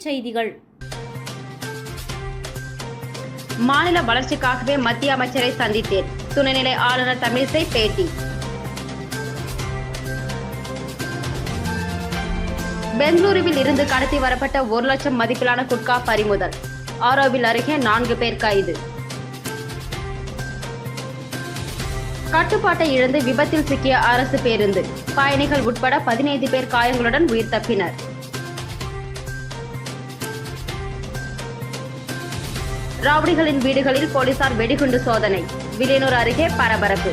செய்திகள். மாநில வளர்ச்சிக்காகவே மத்திய அமைச்சரை சந்தித்தேன். துணைநிலை ஆளுநர் தமிழிசை பேட்டி. பெங்களூருவில் இருந்து கடத்தி வரப்பட்ட ஒரு லட்சம் மதிப்பிலான குட்கா பறிமுதல். ஆரோவில் அருகே நான்கு பேர் கைது. கட்டுப்பாட்டை இழந்து விபத்தில் சிக்கிய அரசு பேருந்து. பயணிகள் உட்பட பதினைந்து பேர் காயங்களுடன் உயிர் தப்பினர். ரவுடிகளின் வீடுகளில் போலீசார் வெடிகுண்டு சோதனை. வில்லியனூர் அருகே பரபரப்பு.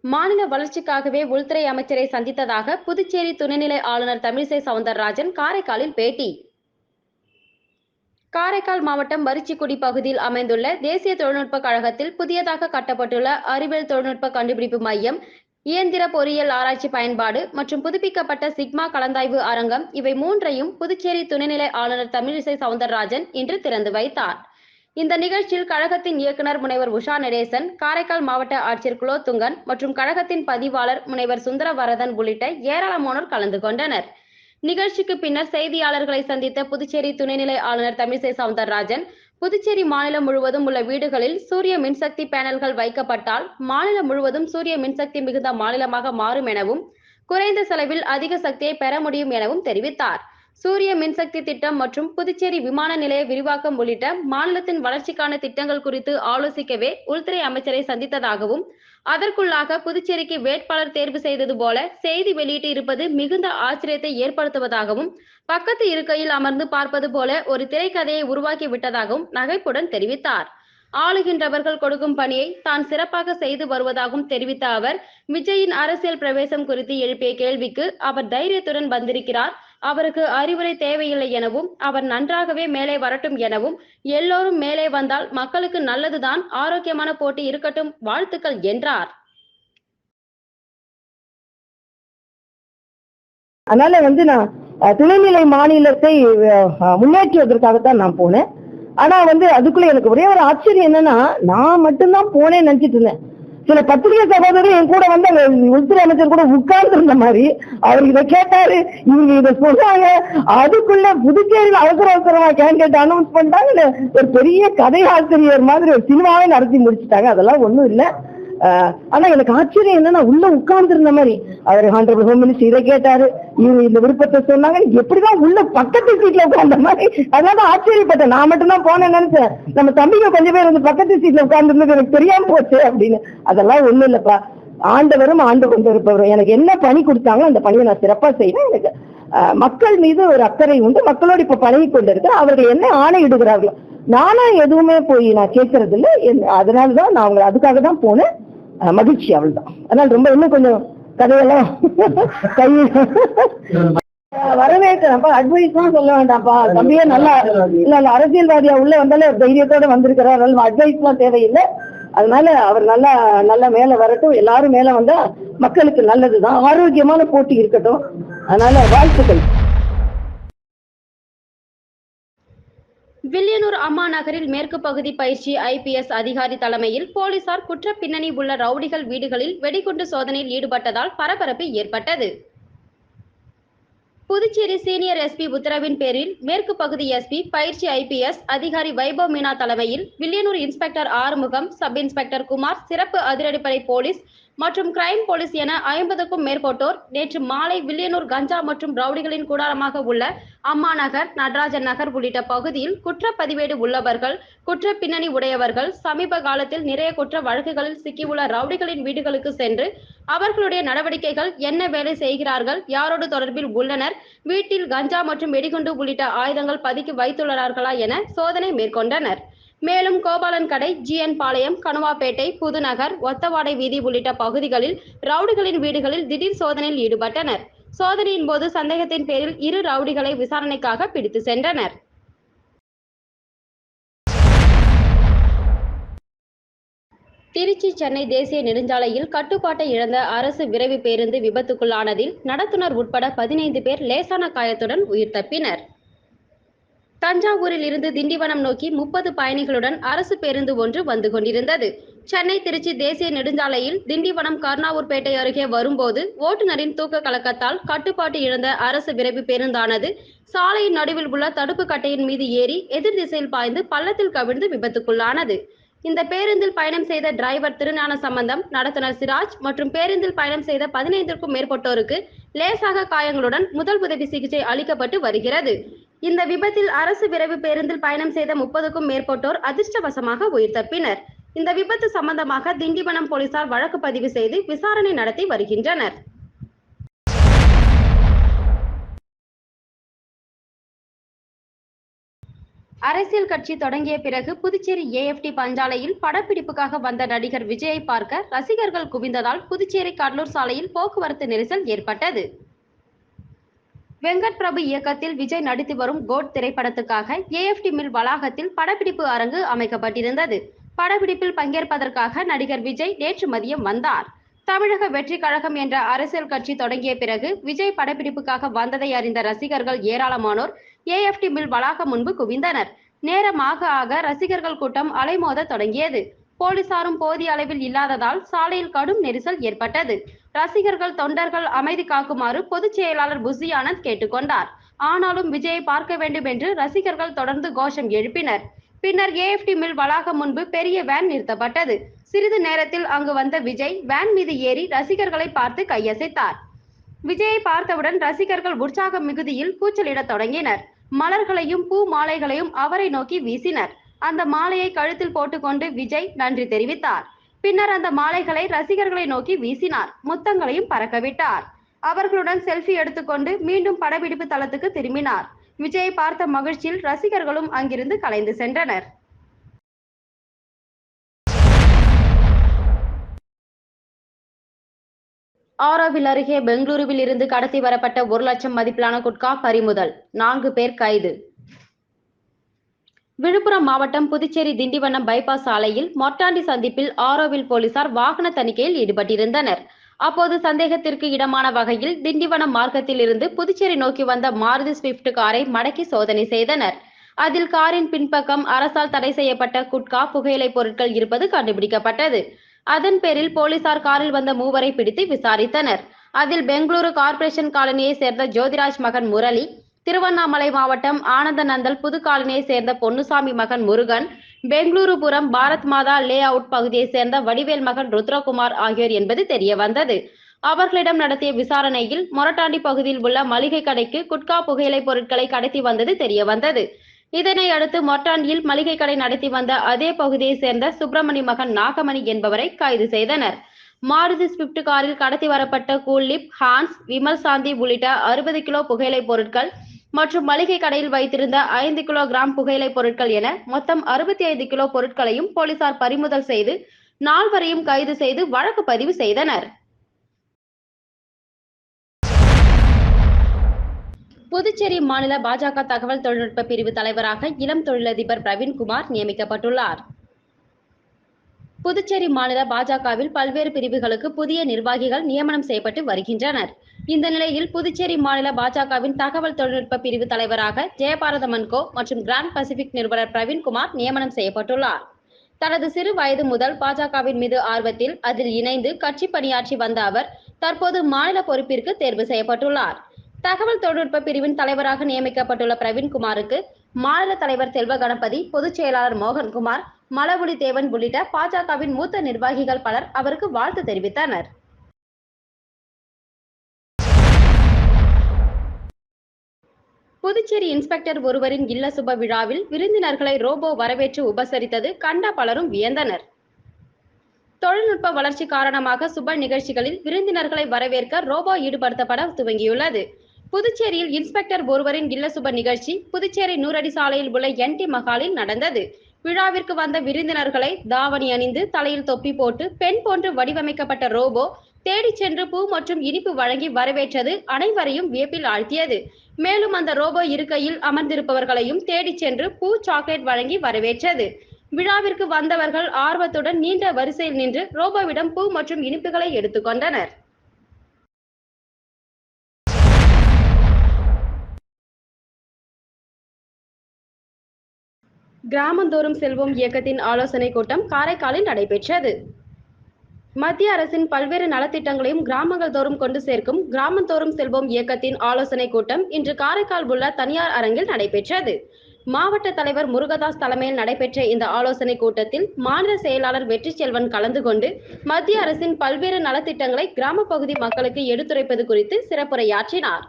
மாநில வளர்ச்சிக்காகவே உள்துறை அமைச்சரை சந்தித்ததாக புதுச்சேரி துணைநிலை ஆளுநர் தமிழிசை சவுந்தரராஜன் காரைக்காலில் பேட்டி. காரைக்கால் மாவட்டம் மரிச்சிக்குடி பகுதியில் அமைந்துள்ள தேசிய தொழில்நுட்ப கழகத்தில் புதியதாக கட்டப்பட்டுள்ள அறிவியல் தொழில்நுட்ப கண்டுபிடிப்பு மையம் இயந்திர பொறியியல் ஆராய்ச்சி பயன்பாடு மற்றும் புதுப்பிக்கப்பட்ட சிக்மா கலந்தாய்வு அரங்கம் இவை மூன்றையும் புதுச்சேரி துணைநிலை ஆளுநர் தமிழிசை சவுந்தரராஜன் இன்று திறந்து வைத்தார். இந்த நிகழ்ச்சியில் கழகத்தின் இயக்குனர் முனைவர் உஷா நடேசன் காரைக்கால் மாவட்ட ஆட்சியர் குலோத்துங்கன் மற்றும் கழகத்தின் பதிவாளர் முனைவர் சுந்தரவரதன் உள்ளிட்ட ஏராளமானோர் கலந்து கொண்டனர். நிகழ்ச்சிக்கு பின்னர் செய்தியாளர்களை சந்தித்த புதுச்சேரி துணைநிலை ஆளுநர் தமிழிசை சவுந்தரராஜன் புதுச்சேரி மாநிலம் முழுவதும் உள்ள வீடுகளில் சூரிய மின்சக்தி பேனல்கள் வைக்கப்பட்டால் மாநிலம் முழுவதும் சூரிய மின்சக்தி மிகுந்த மாநிலமாக மாறும் எனவும் குறைந்த செலவில் அதிக சக்தியை பெற முடியும் எனவும் தெரிவித்தார். சூரிய மின்சக்தி திட்டம் மற்றும் புதுச்சேரி விமான நிலைய விரிவாக்கம் உள்ளிட்ட மாநிலத்தின் வளர்ச்சிக்கான திட்டங்கள் குறித்து ஆலோசிக்கவே உள்துறை அமைச்சரை சந்தித்ததாகவும் அதற்குள்ளாக புதுச்சேரிக்கு வேட்பாளர் தேர்வு செய்தது போல செய்தி வெளியிட்டு இருப்பது மிகுந்த ஆச்சரியத்தை ஏற்படுத்துவதாகவும் பக்கத்து இருக்கையில் அமர்ந்து பார்ப்பது போல ஒரு திரைக்கதையை உருவாக்கி விட்டதாகவும் நகைப்புடன் தெரிவித்தார். ஆளுகின்றவர்கள் கொடுக்கும் பணியை தான் சிறப்பாக செய்து வருவதாகவும் தெரிவித்த அவர் விஜயின் அரசியல் பிரவேசம் குறித்து எழுப்பிய கேள்விக்கு அவர் தைரியத்துடன் வந்திருக்கிறார். அவருக்கு அறிவுரை தேவையில்லை எனவும் அவர் நன்றாகவே மேலே வரட்டும் எனவும் எல்லோரும் மேலே வந்தால் மக்களுக்கு நல்லதுதான் ஆரோக்கியமான போட்டி இருக்கட்டும் வாழ்த்துக்கள் என்றார். அதனால வந்து நான் துணைநிலை மாநிலத்தை முன்னேற்றுவதற்காகத்தான் நான் போனேன். ஆனா வந்து அதுக்குள்ள எனக்கு ஒரே ஒரு ஆச்சரியம் என்னன்னா நான் மட்டும்தான் போனேன்னு நினைச்சிட்டு இருந்தேன். சில பத்திரிகை சகோதரர் என் கூட வந்து உள்துறை அமைச்சர் கூட உட்கார்ந்து இருந்த மாதிரி அவர் இதை கேட்டாரு. இவங்க இதை சொன்னாங்க. அதுக்குள்ள புதுச்சேரியில் அவசர அவசரமா கேண்டிடேட் அனௌன்ஸ் பண்ணிட்டாங்க ஒரு பெரிய கதை ஆசிரியர் மாதிரி ஒரு சினிமாவே நடத்தி முடிச்சிட்டாங்க. அதெல்லாம் ஒண்ணும் இல்ல. ஆனா எனக்கு ஆச்சரியம் என்னன்னா உள்ள உட்கார்ந்து இருந்த மாதிரி. அவர் ஹான்ரபிள் ஹோம் மினிஸ்டர் இதை கேட்டாரு. இவங்க இந்த விருப்பத்தை சொன்னாங்க. எப்படிதான் உள்ள பக்கத்து சீட்ல உட்கார்ந்த மாதிரி. அதனால ஆச்சரியப்பட்டேன். நான் மட்டும் தான் போனேன் நினைச்சேன். நம்ம தம்பிங்க கொஞ்சம் பேர் வந்து பக்கத்து சீட்ல உட்கார்ந்துருந்தது எனக்கு தெரியாம போச்சு அப்படின்னு. அதெல்லாம் ஒண்ணும் இல்லப்பா. ஆண்டவரும் ஆண்டு கொண்டு இருப்பவரும் எனக்கு என்ன பணி கொடுத்தாங்களோ அந்த பணியை நான் சிறப்பா செய்வேன். எனக்கு ஆஹ் மக்கள் மீது ஒரு அக்கறை உண்டு. மக்களோடு இப்ப பழகி கொண்டு இருக்கிறேன் அவர்கள் என்ன ஆணையிடுகிறார்களோ. நானா எதுவுமே போய் நான் கேட்கறது இல்ல என்- அதனாலதான் நான் அவங்க அதுக்காக தான் போனேன். மகிழ்ச்சி அவள் தான் அதனால ரொம்ப இன்னும் கொஞ்சம் கதையெல்லாம் கை வரவேற்கிறப்பா அட்வைஸ் தான் சொல்ல வேண்டாம்ப்பா. தம்பியே நல்லா இல்ல இல்ல அரசியல்வாதியா உள்ள வந்தாலே தைரியத்தோட வந்திருக்கிறார். அதனால அட்வைஸ் எல்லாம் தேவையில்லை. அதனால அவர் நல்லா நல்லா மேல வரட்டும். எல்லாரும் மேல வந்தா மக்களுக்கு நல்லதுதான். ஆரோக்கியமான போட்டி இருக்கட்டும். அதனால வாழ்த்துக்கள். வில்லியனூர் அம்மா நகரில் மேற்கு பகுதி பயிற்சி ஐபிஎஸ் அதிகாரி தலைமையில் போலீசார் குற்ற பின்னணி உள்ள ரவுடிகள் வீடுகளில் வெடிகுண்டு சோதனையில் ஈடுபட்டதால் பரபரப்பு ஏற்பட்டது. புதுச்சேரி சீனியர் எஸ்பி உத்தரவின் பேரில் மேற்கு பகுதி எஸ்பி பயிற்சி ஐபிஎஸ் அதிகாரி வைபவ் மீனா தலைமையில் Villianur inspector Arumugam sub inspector Kumar சிறப்பு அதிரடிப்படை போலீஸ் மற்றும் கிரைம் போலீஸ் என ஐம்பதுக்கும் மேற்பட்டோர் நேற்று மாலை வில்லியனூர் கஞ்சா மற்றும் ரவுடிகளின் கூடாரமாக உள்ள அம்மா நகர் நடராஜன் நகர் உள்ளிட்ட பகுதியில் குற்றப்பதிவேடு உள்ளவர்கள் குற்ற பின்னணி உடையவர்கள் சமீப காலத்தில் நிறைய குற்ற வழக்குகளில் சிக்கியுள்ள ரவுடிகளின் வீடுகளுக்கு சென்று அவர்களுடைய நடவடிக்கைகள் என்ன வேலை செய்கிறார்கள் யாரோடு தொடர்பில் உள்ளனர் வீட்டில் கஞ்சா மற்றும் வெடிகுண்டு உள்ளிட்ட ஆயுதங்கள் பதுக்கி வைத்துள்ளார்களா என சோதனை மேற்கொண்டனர். மேலும் கோபாலன் கடை ஜிஎன் பாளையம் கணுவாப்பேட்டை புதுநகர் ஒத்தவாடை வீதி உள்ளிட்ட பகுதிகளில் ரவுடிகளின் வீடுகளில் திடீர் சோதனையில் ஈடுபட்டனர். சோதனையின் போது சந்தேகத்தின் பேரில் இரு ரவுடிகளை விசாரணைக்காக பிடித்து சென்றனர். திருச்சி சென்னை தேசிய நெடுஞ்சாலையில் கட்டுப்பாட்டை இழந்த அரசு விரைவு பேருந்து விபத்துக்குள்ளானதில் நடத்துனர் உட்பட பதினைந்து பேர் லேசான காயத்துடன் உயிர் தப்பினர். தஞ்சாவூரில் இருந்து திண்டிவனம் நோக்கி முப்பது பயணிகளுடன் அரசு பேருந்து ஒன்று வந்து கொண்டிருந்தது. சென்னை திருச்சி தேசிய நெடுஞ்சாலையில் திண்டிவனம் கர்ணாவூர்பேட்டை அருகே வரும்போது ஓட்டுநரின் தூக்க கலக்கத்தால் கட்டுப்பாட்டு இழந்த அரசு விரைவு பேருந்தானது சாலையின் நடுவில் உள்ள தடுப்பு கட்டையின் மீது ஏறி எதிர் திசையில் பாய்ந்து பள்ளத்தில் கவிழ்ந்து விபத்துக்குள்ளானது. இந்த பேருந்தில் பயணம் செய்த டிரைவர் திருஞான சம்பந்தம் நடத்துனர் சிராஜ் மற்றும் பேருந்தில் பயணம் செய்த பதினைந்திற்கும் மேற்பட்டோருக்கு லேசாக காயங்களுடன் முதல் உதவி சிகிச்சை அளிக்கப்பட்டு வருகிறது. இந்த விபத்தில் அரசு விரைவு பேருந்தில் பயணம் செய்த முப்பதுக்கும் மேற்பட்டோர் அதிர்ஷ்டவசமாக உயிர் தப்பினர். இந்த விபத்து சம்பந்தமாக திண்டிவனம் போலீசார் வழக்கு பதிவு செய்து விசாரணை நடத்தி வருகின்றனர். அரசியல் கட்சி தொடங்கிய பிறகு புதுச்சேரி ஏஎஃப்டி பஞ்சாலையில் படப்பிடிப்புக்காக வந்த நடிகர் விஜயை பார்க்க ரசிகர்கள் குவிந்ததால் புதுச்சேரி கடலூர் சாலையில் போக்குவரத்து நெரிசல் ஏற்பட்டது. வெங்கட் பிரபு இயக்கத்தில் விஜய் நடித்து வரும் கோட் திரைப்படத்துக்காக ஏஎஃப்டி மில் வளாகத்தில் படப்பிடிப்பு அரங்கு அமைக்கப்பட்டிருந்தது. படப்பிடிப்பில் பங்கேற்பதற்காக நடிகர் விஜய் நேற்று மதியம் வந்தார். தமிழக வெற்றி கழகம் என்ற அரசியல் கட்சி தொடங்கிய பிறகு விஜய் படப்பிடிப்புக்காக வந்ததை அறிந்த ரசிகர்கள் ஏராளமானோர் ஏஎஃப்டி மில் வளாகம் முன்பு குவிந்தனர். நேரமாக ஆக ரசிகர்கள் கூட்டம் அலைமோத தொடங்கியது. போலீசாரும் போதிய அளவில் இல்லாததால் சாலையில் கடும் நெரிசல் ஏற்பட்டது. ரசிகர்கள் தொண்டர்கள் அமைதி காக்குமாறு பொதுச் செயலாளர் புசி ஆனந்த் கேட்டுக்கொண்டார். ஆனாலும் விஜயை பார்க்க வேண்டும் என்று ரசிகர்கள் தொடர்ந்து கோஷம் எழுப்பினர். பின்னர் ஏஎஃப்டி மில் வளாகம் முன்பு பெரிய வேன் நிறுத்தப்பட்டது. சிறிது நேரத்தில் அங்கு வந்த விஜய் வேன் மீது ஏறி ரசிகர்களை பார்த்து கையசைத்தார். விஜயை பார்த்தவுடன் ரசிகர்கள் உற்சாக மிகுதியில் கூச்சலிடத் தொடங்கினர். மலர்களையும் பூ மாலைகளையும் அவரை நோக்கி வீசினர். அந்த மாலையை கழுத்தில் போட்டுக்கொண்டு விஜய் நன்றி தெரிவித்தார். பின்னர் அந்த மாலைகளை ரசிகர்களை நோக்கி வீசினார். முத்தங்களையும் பறக்கவிட்டார். அவர்களுடன் செல்ஃபி எடுத்துக்கொண்டு மீண்டும் படப்பிடிப்பு தளத்துக்கு திரும்பினார். விஜயை பார்த்த மகிழ்ச்சியில் ரசிகர்களும் அங்கிருந்து கலைந்து சென்றனர். ஆரோவில் அருகே பெங்களூருவில் இருந்து கடத்தி வரப்பட்ட ஒரு லட்சம் மதிப்பிலான குட்கா பறிமுதல். நான்கு பேர் கைது. விழுப்புரம் மாவட்டம் புதுச்சேரி திண்டிவனம் பைபாஸ் சாலையில் மொட்டாண்டி சந்திப்பில் ஆரோவில் போலீசார் வாகன தணிக்கையில் ஈடுபட்டிருந்தனர். அப்போது சந்தேகத்திற்கு இடமான வகையில் திண்டிவனம் மார்க்கத்தில் இருந்து புதுச்சேரி நோக்கி வந்த மாருதி ஸ்விஃப்ட் காரை மடக்கி சோதனை செய்தனர். அதில் காரின் பின்பக்கம் அரசால் தடை செய்யப்பட்ட குட்கா புகையிலை பொருட்கள் இருப்பது கண்டுபிடிக்கப்பட்டது. அதன் பேரில் போலீசார் காரில் வந்த மூவரை பிடித்து விசாரித்தனர். அதில் பெங்களூரு கார்ப்பரேஷன் காலனியை சேர்ந்த ஜோதிராஜ் மகன் முரளி திருவண்ணாமலை மாவட்டம் ஆனந்தநந்தல் புதுக்காலனியை சேர்ந்த பொன்னுசாமி மகன் முருகன் பெங்களூருபுரம் பாரத் மாதா லே அவுட் பகுதியை சேர்ந்த வடிவேல் மகன் ருத்ரகுமார் ஆகியோர் என்பது தெரிய வந்தது அவர்களிடம் நடத்திய விசாரணையில் மொரட்டாண்டி பகுதியில் உள்ள மளிகை கடைக்கு குட்கா புகையிலை பொருட்களை கடத்தி வந்தது தெரிய வந்தது இதனை அடுத்து மொரட்டாண்டியில் மளிகை கடை நடத்தி வந்த அதே பகுதியை சேர்ந்த சுப்பிரமணி மகன் நாகமணி என்பவரை கைது செய்தனர். மாருதி ஸ்விஃப்ட் காரில் கடத்தி வரப்பட்ட கூல்லிப் ஹான்ஸ் விமல் சாந்தி உள்ளிட்ட அறுபது கிலோ புகையிலை பொருட்கள் மற்றும் மளிகை கடையில் வைத்திருந்த ஐந்து கிலோ கிராம் புகையிலை பொருட்கள் என மொத்தம் அறுபத்தி ஐந்து கிலோ பொருட்களையும் போலீசார் பறிமுதல் செய்து நால்வரையும் கைது செய்து வழக்கு பதிவு செய்தனர். புதுச்சேரி மாநில பாஜக தகவல் தொழில்நுட்ப பிரிவு தலைவராக இளம் தொழிலதிபர் பிரவீன்குமார் நியமிக்கப்பட்டுள்ளார். புதுச்சேரி மாநில பாஜகவில் பல்வேறு பிரிவுகளுக்கு புதிய நிர்வாகிகள் நியமனம் செய்யப்பட்டு வருகின்றனர். இந்த நிலையில் புதுச்சேரி மாநில பாஜகவின் தகவல் தொழில்நுட்ப பிரிவு தலைவராக ஜெயபாரத மன்கோ மற்றும் கிராண்ட் பசிபிக் நிறுவனர் பிரவீன்குமார் நியமனம் செய்யப்பட்டுள்ளார். தனது சிறு வயது முதல் பாஜகவின் மீது ஆர்வத்தில் அதில் இணைந்து கட்சி பணியாற்றி வந்த அவர் தற்போது மாநில பொறுப்பிற்கு தேர்வு செய்யப்பட்டுள்ளார். தகவல் தொழில்நுட்ப பிரிவின் தலைவராக நியமிக்கப்பட்டுள்ள பிரவீன்குமாருக்கு மாநில தலைவர் செல்வ கணபதி பொதுச் செயலாளர் மோகன்குமார் மலபுலி தேவன் உள்ளிட்ட பாஜகவின் மூத்த நிர்வாகிகள் பலர் அவருக்கு வாழ்த்து தெரிவித்தனர். புதுச்சேரி இன்ஸ்பெக்டர் ஒருவரின் இல்ல சுப விழாவில் விருந்தினர்களை ரோபோ வரவேற்று உபசரித்தது கண்ட பலரும் வியந்தனர். தொழில்நுட்ப வளர்ச்சி காரணமாக சுப நிகழ்ச்சிகளில் விருந்தினர்களை வரவேற்க ரோபோ ஈடுபடுத்தப்பட துவங்கியுள்ளது. புதுச்சேரியில் இன்ஸ்பெக்டர் ஒருவரின் இல்லசுப நிகழ்ச்சி புதுச்சேரி நூறடி சாலையில் உள்ள என்டி மகாலில் நடந்தது. விழாவிற்கு வந்த விருந்தினர்களை தாவணி அணிந்து தலையில் தொப்பி போட்டு பெண் போன்று வடிவமைக்கப்பட்ட ரோபோ தேடிச் சென்று பூ மற்றும் இனிப்பு வழங்கி வரவேற்றது அனைவரையும் வியப்பில் ஆழ்த்தியது. மேலும் அந்த ரோபோ இருக்கையில் அமர்ந்திருப்பவர்களையும் தேடிச் சென்று பூ சாக்லேட் வழங்கி வரவேற்றது. விழாவிற்கு வந்தவர்கள் ஆர்வத்துடன் நீண்ட வரிசையில் நின்று ரோபோவிடம் பூ மற்றும் இனிப்புகளை எடுத்துக்கொண்டனர் கிராமந்தோறும் செல்வோம் இயக்கத்தின் ஆலோசனை கூட்டம் காரைக்காலில் நடைபெற்றது. மத்திய அரசின் பல்வேறு நலத்திட்டங்களையும் கிராமங்கள் தோறும் கொண்டு சேர்க்கும் கிராமந்தோறும் செல்வோம் இயக்கத்தின் ஆலோசனை கூட்டம் இன்று காரைக்கால் உள்ள தனியார் அரங்கில் நடைபெற்றது. மாவட்ட தலைவர் முருகதாஸ் தலைமையில் நடைபெற்ற இந்த ஆலோசனை கூட்டத்தில் மாநில செயலாளர் வெற்றி செல்வன் கலந்து கொண்டு மத்திய அரசின் பல்வேறு நலத்திட்டங்களை கிராம பகுதி மக்களுக்கு எடுத்துரைப்பது குறித்து சிறப்புரையாற்றினார்.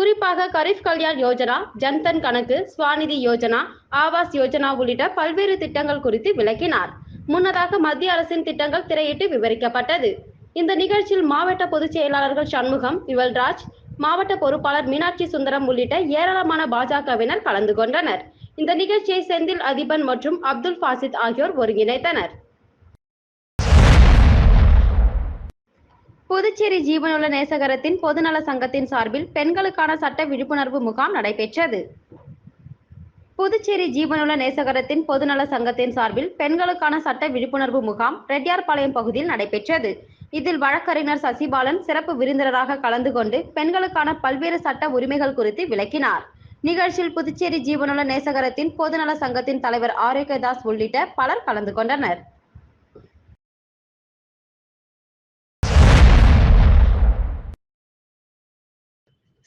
குறிப்பாக கரீப் கல்யாண் யோஜனா ஜன்தன் கணக்கு ஸ்வாநிதி யோஜனா ஆவாஸ் யோஜனா உள்ளிட்ட பல்வேறு திட்டங்கள் குறித்து விளக்கினார். முன்னதாக மத்திய அரசின் திட்டங்கள் திரையிட்டு விவரிக்கப்பட்டது. இந்த நிகழ்ச்சியில் மாவட்ட பொதுச் செயலாளர்கள் சண்முகம் விவல்ராஜ் மாவட்ட பொறுப்பாளர் மீனாட்சி சுந்தரம் உள்ளிட்ட ஏராளமான பாஜகவினர் கலந்து கொண்டனர். இந்த நிகழ்ச்சியை செந்தில் அதிபன் மற்றும் அப்துல் பாசித் ஆகியோர் ஒருங்கிணைத்தனர். புதுச்சேரி ஜீவனுள்ள நேசகரத்தின் பொதுநல சங்கத்தின் சார்பில் பெண்களுக்கான சட்ட விழிப்புணர்வு முகாம் நடைபெற்றது. புதுச்சேரி ஜீவனுள்ள நேசகரத்தின் பொதுநல சங்கத்தின் சார்பில் பெண்களுக்கான சட்ட விழிப்புணர்வு முகாம் ரெட்டியார்பாளையம் பகுதியில் நடைபெற்றது. இதில் வழக்கறிஞர் சசிபாலன் சிறப்பு விருந்தினராக கலந்து கொண்டு பெண்களுக்கான பல்வேறு சட்ட உரிமைகள் குறித்து விளக்கினார். நிகழ்ச்சியில் புதுச்சேரி ஜீவனுள்ள நேசகரத்தின் பொதுநல சங்கத்தின் தலைவர் ஆரோக்கியதாஸ் உள்ளிட்ட பலர் கலந்து கொண்டனர்.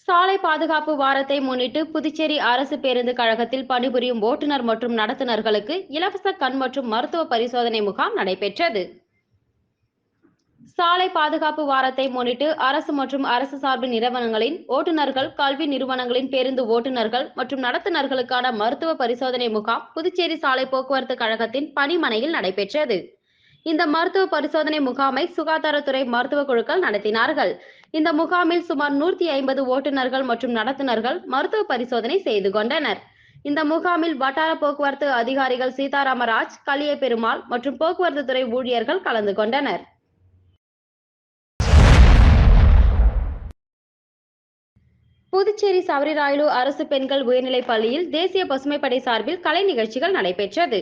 சாலை பாதுகாப்பு வாரத்தை முன்னிட்டு புதுச்சேரி அரசு பேருந்து கழகத்தில் பணிபுரியும் ஓட்டுநர் மற்றும் நடத்துனர்களுக்கு இலவச கண் மற்றும் மருத்துவ பரிசோதனை முகாம் நடைபெற்றது. சாலை பாதுகாப்பு வாரத்தை முன்னிட்டு அரசு மற்றும் அரசு சார்பு நிறுவனங்களின் ஓட்டுநர்கள் கல்வி நிறுவனங்களின் பேருந்து ஓட்டுநர்கள் மற்றும் நடத்துனர்களுக்கான மருத்துவ பரிசோதனை முகாம் புதுச்சேரி சாலை போக்குவரத்து கழகத்தின் பணிமனையில் நடைபெற்றது. இந்த மருத்துவ பரிசோதனை முகாமை சுகாதாரத்துறை மருத்துவ குழுக்கள் நடத்தினார்கள். இந்த முகாமில் சுமார் நூற்றி ஐம்பது ஓட்டுநர்கள் மற்றும் நடத்துனர்கள் மருத்துவ பரிசோதனை செய்து கொண்டனர். இந்த முகாமில் வட்டார போக்குவரத்து அதிகாரிகள் சீதாராமராஜ் கலிய பெருமாள் மற்றும் போக்குவரத்து துறை ஊழியர்கள் கலந்து கொண்டனர். புதுச்சேரி சவரிராயலு அரசு பெண்கள் உயர்நிலைப் பள்ளியில் தேசிய பசுமைப்படை சார்பில் கலை நிகழ்ச்சிகள் நடைபெற்றது.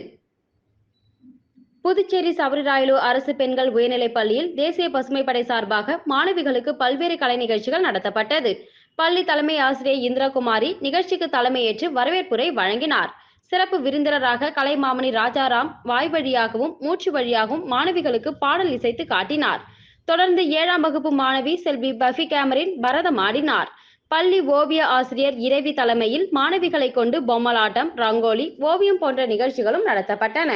புதுச்சேரி சவரிராயலு அரசு பெண்கள் உயர்நிலைப் பள்ளியில் தேசிய பசுமைப்படை சார்பாக மாணவிகளுக்கு பல்வேறு கலை நிகழ்ச்சிகள் நடத்தப்பட்டது. பள்ளி தலைமை ஆசிரியர் இந்திரகுமாரி நிகழ்ச்சிக்கு தலைமையேற்று வரவேற்புரை வழங்கினார். சிறப்பு விருந்தினராக கலைமாமணி ராஜாராம் வாய் வழியாகவும் மூச்சு வழியாகவும் மாணவிகளுக்கு பாடல் இசைத்து காட்டினார். தொடர்ந்து ஏழாம் வகுப்பு மாணவி செல்வி பஃபி கேமரின் பரதம் ஆடினார். பள்ளி ஓவிய ஆசிரியர் இரவி தலைமையில் மாணவிகளை கொண்டு பொம்மலாட்டம் ரங்கோலி ஓவியம் போன்ற நிகழ்ச்சிகளும் நடத்தப்பட்டன.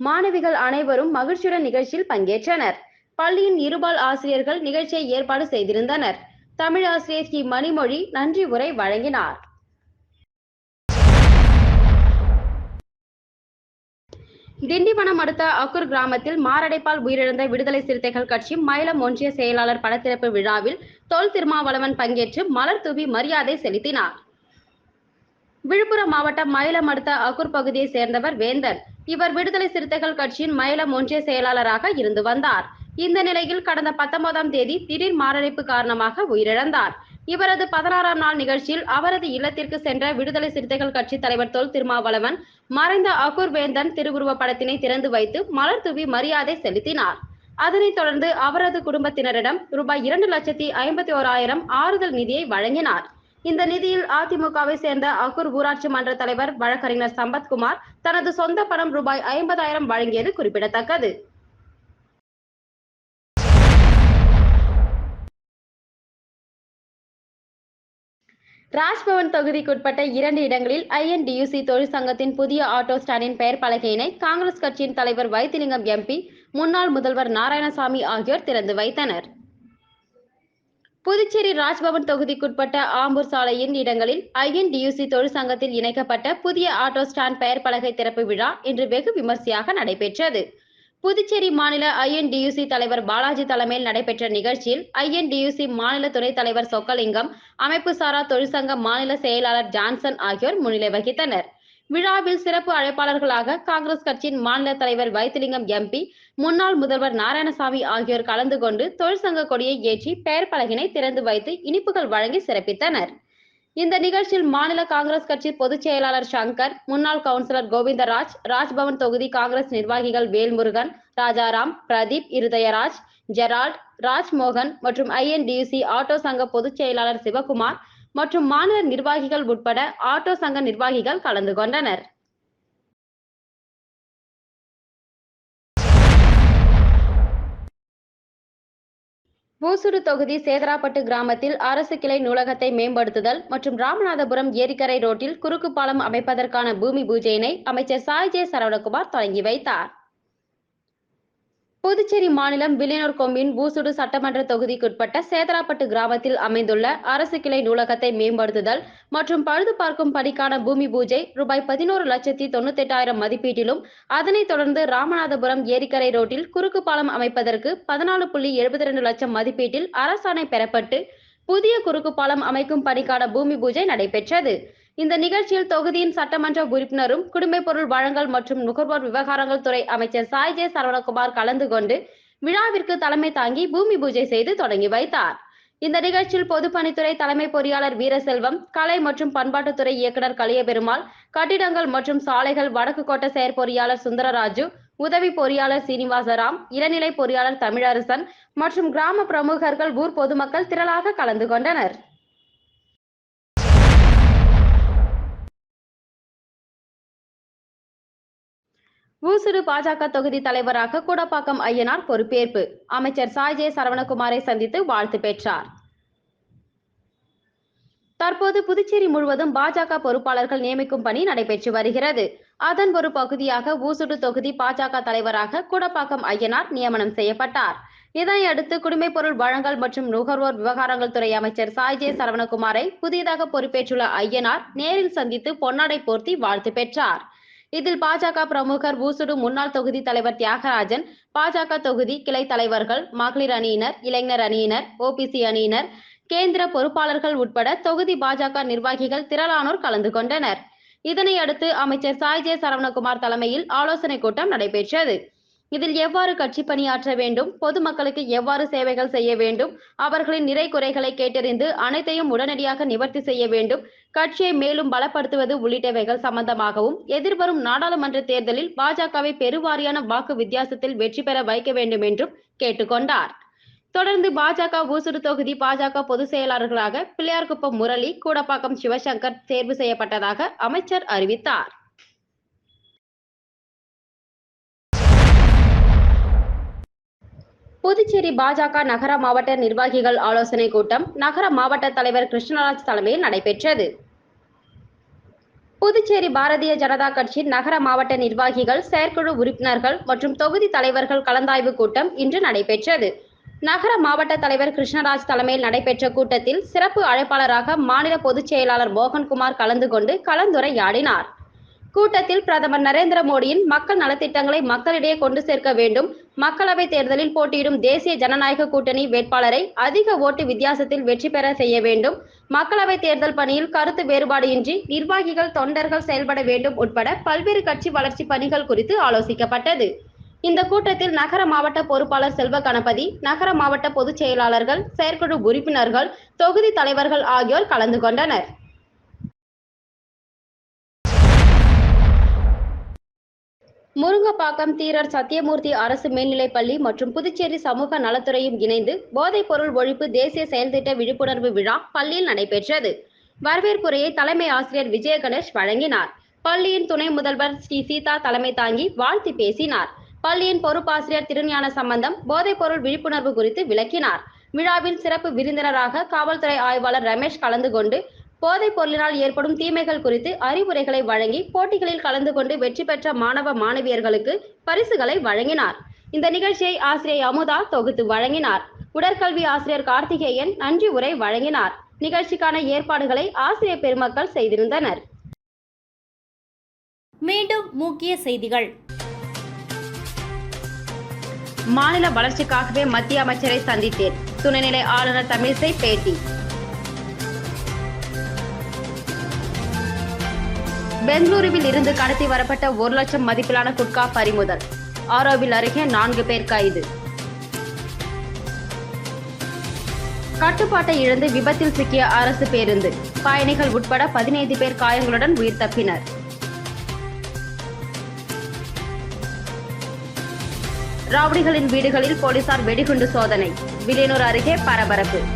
மாணவிகள் அனைவரும் மகிழ்ச்சியுடன் நிகழ்ச்சியில் பங்கேற்றனர். பள்ளியின் இருபால் ஆசிரியர்கள் நிகழ்ச்சியை ஏற்பாடு செய்திருந்தனர். தமிழ் ஆசிரியர் ஸ்ரீ மணிமொழி நன்றி உரை வழங்கினார். திண்டிவனம் அடுத்த அக்கூர் கிராமத்தில் மாரடைப்பால் உயிரிழந்த விடுதலை சிறுத்தைகள் கட்சி மயிலம் ஒன்றிய செயலாளர் படத்திறப்பு விழாவில் தொல் திருமாவளவன் பங்கேற்று மலர் தூவி மரியாதை செலுத்தினார். விழுப்புரம் மாவட்டம் மயிலம் அடுத்த அக்கூர் பகுதியை சேர்ந்தவர் வேந்தன். இவர் விடுதலை சிறுத்தைகள் கட்சியின் மயிலம் ஒன்றிய செயலாளராக இருந்து வந்தார். இந்த நிலையில் கடந்த பத்தொன்பதாம் தேதி திடீர் மாரடைப்பு காரணமாக உயிரிழந்தார். இவரது பதினாறாம் நாள் நிகழ்ச்சியில் அவரது இல்லத்திற்கு சென்ற விடுதலை சிறுத்தைகள் கட்சி தலைவர் தொல் திருமாவளவன் மறைந்த அகூர் வேந்தன் திருவுருவ படத்தினை திறந்து வைத்து மலர் தூவி மரியாதை செலுத்தினார். அதனைத் தொடர்ந்து அவரது குடும்பத்தினரிடம் ரூபாய் இரண்டு லட்சத்தி ஐம்பத்தி ஓராயிரம் ஆறுதல் நிதியை வழங்கினார். இந்த நிதியில் அதிமுகவை சேர்ந்த அகூர் ஊராட்சி மன்ற தலைவர் வழக்கறிஞர் சம்பத்குமார் தனது சொந்த பணம் ரூபாய் ஐம்பதாயிரம் வழங்கியது குறிப்பிடத்தக்கது. ராஜ்பவன் தொகுதிக்குட்பட்ட இரண்டு இடங்களில் ஐஎன்டியூசி தொழிற்சங்கத்தின் புதிய ஆட்டோ ஸ்டாண்டின் பெயர் பலகையினை காங்கிரஸ் கட்சியின் தலைவர் வைத்திலிங்கம் எம்பி முன்னாள் முதல்வர் நாராயணசாமி ஆகியோர் திறந்து வைத்தனர். புதுச்சேரி ராஜ்பவன் தொகுதிக்குட்பட்ட ஆம்பூர் சாலையின் இடங்களில் ஐஎன்டியூசி தொழிற்சங்கத்தில் இணைக்கப்பட்ட புதிய ஆட்டோ ஸ்டாண்ட் பெயர் பலகை திறப்பு விழா இன்று வெகு விமர்சையாக நடைபெற்றது. புதுச்சேரி மாநில ஐஎன்டியூசி தலைவர் பாலாஜி தலைமையில் நடைபெற்ற நிகழ்ச்சியில் ஐஎன்டியூசி மாநில துணைத் தலைவர் சொக்கலிங்கம் அமைப்பு சாரா தொழிற்சங்க மாநில செயலாளர் ஜான்சன் ஆகியோர் முன்னிலை வகித்தனர். விழாவில் சிறப்பு அழைப்பாளர்களாக காங்கிரஸ் கட்சியின் மாநில தலைவர் வைத்திலிங்கம் எம்பி முன்னாள் முதல்வர் நாராயணசாமி ஆகியோர் கலந்து கொண்டு தொழிற்சங்க கொடியை ஏற்றி பெயர் பலகினை திறந்து வைத்து இனிப்புகள் வழங்கி சிறப்பித்தனர். இந்த நிகழ்ச்சியில் மாநில காங்கிரஸ் கட்சி பொதுச் செயலாளர் சங்கர் முன்னாள் கவுன்சிலர் கோவிந்தராஜ் ராஜ்பவன் தொகுதி காங்கிரஸ் நிர்வாகிகள் வேல்முருகன் ராஜாராம் பிரதீப் இருதயராஜ் ஜெரால்ட் ராஜ்மோகன் மற்றும் ஐஎன்டியூசி ஆட்டோ சங்க பொதுச் செயலாளர் சிவகுமார் மற்றும் மாநில நிர்வாகிகள் உட்பட ஆட்டோ சங்க நிர்வாகிகள் கலந்து கொண்டனர். பூசூடு தொகுதி சேதராப்பட்டு கிராமத்தில் அரசு கிளை நூலகத்தை மேம்படுத்துதல் மற்றும் ராமநாதபுரம் ஏரிக்கரை ரோட்டில் குறுக்கு பாலம் அமைப்பதற்கான பூமி பூஜையினை அமைச்சர் சாய் ஜே சரவணகுமார் தொடங்கி வைத்தார். புதுச்சேரி மாநிலம் வில்லியனூர் கொம்பின் பூசுடு சட்டமன்ற தொகுதிக்குட்பட்ட சேதராப்பட்டு கிராமத்தில் அமைந்துள்ள அரசு கிளை நூலகத்தை மேம்படுத்துதல் மற்றும் பழுது பார்க்கும் பணிக்கான பூமி பூஜை ரூபாய் பதினோரு லட்சத்தி தொண்ணூத்தெட்டாயிரம் மதிப்பீட்டிலும் அதனைத் தொடர்ந்து ராமநாதபுரம் ஏரிக்கரை ரோட்டில் குறுக்கு பாலம் அமைப்பதற்கு பதினாலு புள்ளி எழுபத்தி ரெண்டு லட்சம் மதிப்பீட்டில் அரசாணை பெறப்பட்டு புதிய குறுக்கு பாலம் அமைக்கும் பணிக்கான பூமி பூஜை நடைபெற்றது. இந்த நிகழ்ச்சியில் தொகுதியின் சட்டமன்ற உறுப்பினரும் குடிமைப் பொருள் வழங்கல் மற்றும் நுகர்வோர் விவகாரங்கள் துறை அமைச்சர் சாய் ஜே சரவணகுமார் கலந்து கொண்டு விழாவிற்கு தலைமை தாங்கி பூமி பூஜை செய்து தொடங்கி வைத்தார். இந்த நிகழ்ச்சியில் பொதுப்பணித்துறை தலைமை பொறியாளர் வீரசெல்வம் கலை மற்றும் பண்பாட்டுத்துறை இயக்குனர் கலியபெருமாள் கட்டிடங்கள் மற்றும் சாலைகள் வடக்கு கோட்ட செயற்பொறியாளர் சுந்தரராஜு உதவி பொறியாளர் சீனிவாசராம் இளநிலை பொறியாளர் தமிழரசன் மற்றும் கிராம பிரமுகர்கள் ஊர் பொதுமக்கள் திரளாக கலந்து கொண்டனர். ஊசுடு பாஜக தொகுதி தலைவராக கூடப்பாக்கம் ஐயனார் பொறுப்பேற்பு. அமைச்சர் சாய் ஜே சரவணகுமாரை சந்தித்து வாழ்த்து பெற்றார். தற்போது புதுச்சேரி முழுவதும் பாஜக பொறுப்பாளர்கள் நியமிக்கும் பணி நடைபெற்று வருகிறது. அதன் ஒரு பகுதியாக ஊசுடு தொகுதி பாஜக தலைவராக கூடப்பாக்கம் ஐயனார் நியமனம் செய்யப்பட்டார். இதனையடுத்து குடிமைப் பொருள் வழங்கல் மற்றும் நுகர்வோர் விவகாரங்கள் துறை அமைச்சர் சாய் ஜே சரவணகுமாரை புதிதாக பொறுப்பேற்றுள்ள ஐயனார் நேரில் சந்தித்து பொன்னாடை போர்த்தி வாழ்த்து பெற்றார். இதில் பாஜக பிரமுகர் ஊசுடு முன்னாள் தொகுதி தலைவர் தியாகராஜன் பாஜக தொகுதி கிளை தலைவர்கள் மகளிர் அணியினர் இளைஞர் அணியினர் ஓபிசி அணியினர் கேந்திர பொறுப்பாளர்கள் உட்பட தொகுதி பாஜக நிர்வாகிகள் திரளானோர் கலந்து கொண்டனர். இதனையடுத்து அமைச்சர் சாய் ஜே சரவணகுமார் தலைமையில் ஆலோசனை கூட்டம் நடைபெற்றது. இதில் எவ்வாறு கட்சி பணியாற்ற வேண்டும்? பொதுமக்களுக்கு எவ்வாறு சேவைகள் செய்ய வேண்டும்? அவர்களின் நிறை குறைகளை கேட்டறிந்து அனைத்தையும் உடனடியாக நிவர்த்தி செய்ய வேண்டும். கட்சியை மேலும் பலப்படுத்துவது உள்ளிட்டவைகள் சம்பந்தமாகவும் எதிர்வரும் நாடாளுமன்ற தேர்தலில் பாஜகவை பெருவாரியான வாக்கு வித்தியாசத்தில் வெற்றி பெற வைக்க வேண்டும் என்றும் கேட்டுக்கொண்டார். தொடர்ந்து பாஜக ஊசுடு தொகுதி பாஜக பொதுச் செயலாளர்களாக பிள்ளையார்குப்பம் முரளி கூடப்பாக்கம் சிவசங்கர் தேர்வு செய்யப்பட்டதாக அமைச்சர் அறிவித்தார். புதுச்சேரி பாஜக நகர மாவட்ட நிர்வாகிகள் ஆலோசனை கூட்டம் நகர மாவட்ட தலைவர் கிருஷ்ணராஜ் தலைமையில் நடைபெற்றது. புதுச்சேரி பாரதிய ஜனதா கட்சியின் நகர மாவட்ட நிர்வாகிகள் செயற்குழு உறுப்பினர்கள் மற்றும் தொகுதி தலைவர்கள் கலந்தாய்வு கூட்டம் இன்று நடைபெற்றது. நகர மாவட்ட தலைவர் கிருஷ்ணராஜ் தலைமையில் நடைபெற்ற கூட்டத்தில் சிறப்பு அழைப்பாளராக மாநில பொதுச் செயலாளர் மோகன்குமார் கலந்து கொண்டு கலந்துரையாடினார். கூட்டத்தில் பிரதமர் நரேந்திர மோடியின் மக்கள் நலத்திட்டங்களை மக்களிடையே கொண்டு சேர்க்க வேண்டும் மக்களவைத் தேர்தலில் போட்டியிடும் தேசிய ஜனநாயக கூட்டணி வேட்பாளரை அதிக ஓட்டு வித்தியாசத்தில் வெற்றி பெற செய்ய வேண்டும். மக்களவைத் தேர்தல் பணியில் கருத்து வேறுபாடு இன்றி நிர்வாகிகள் தொண்டர்கள் செயல்பட வேண்டும் உட்பட பல்வேறு கட்சி வளர்ச்சி பணிகள் குறித்து ஆலோசிக்கப்பட்டது. இந்த கூட்டத்தில் நகர மாவட்ட பொறுப்பாளர் செல்வ கணபதி நகர மாவட்ட பொதுச் செயலாளர்கள் செயற்குழு உறுப்பினர்கள் தொகுதி தலைவர்கள் ஆகியோர் கலந்து கொண்டனர். முருங்கப்பாக்கம் தீரர் சத்தியமூர்த்தி அரசு மேல்நிலைப்பள்ளி மற்றும் புதுச்சேரி சமூக நலத்துறையும் இணைந்து போதைப் பொருள் ஒழிப்பு தேசிய செயல்திட்ட விழிப்புணர்வு விழா பள்ளியில் நடைபெற்றது. வரவேற்புரையை தலைமை ஆசிரியர் விஜய கணேஷ் வழங்கினார். பள்ளியின் துணை முதல்வர் ஸ்ரீ சீதா தலைமை தாங்கி வாழ்த்தி பேசினார். பள்ளியின் பொறுப்பாசிரியர் திருஞான சம்பந்தம் போதைப் பொருள் விழிப்புணர்வு குறித்து விளக்கினார். விழாவில் சிறப்பு விருந்தினராக காவல்துறை ஆய்வாளர் ரமேஷ் கலந்து கொண்டு போதைப் பொருளினால் ஏற்படும் தீமைகள் குறித்து அறிவுரைகளை வழங்கி போட்டிகளில் கலந்து கொண்டு வெற்றி பெற்ற மாணவ மாணவியர்களுக்கு பரிசுகளை வழங்கினார். இந்த நிகழ்ச்சியை ஆசிரியை அமுதா தொகுத்து வழங்கினார். உடற்கல்வி ஆசிரியர் கார்த்திகேயன் நன்றி உரை வழங்கினார். நிகழ்ச்சிக்கான ஏற்பாடுகளை ஆசிரியர் பெருமக்கள் செய்திருந்தனர். மீண்டும் முக்கிய செய்திகள். மாநில வளர்ச்சிக்காகவே மத்திய அமைச்சரை சந்தித்தேன். துணைநிலை ஆளுநர் தமிழிசை பேட்டி. பெங்களூருவில் இருந்து கடத்தி வரப்பட்ட ஒரு லட்சம் மதிப்பிலான குட்கா பறிமுதல். ஆரோவில் அருகே நான்கு பேர் கைது. கட்டுப்பாட்டை இழந்து விபத்தில் சிக்கிய அரசு பேருந்து. பயணிகள் உட்பட பதினைந்து பேர் காயங்களுடன் உயிர் தப்பினர். ரவுடிகளின் வீடுகளில் போலீசார் வெடிகுண்டு சோதனை. விலையனூர் அருகே பரபரப்பு.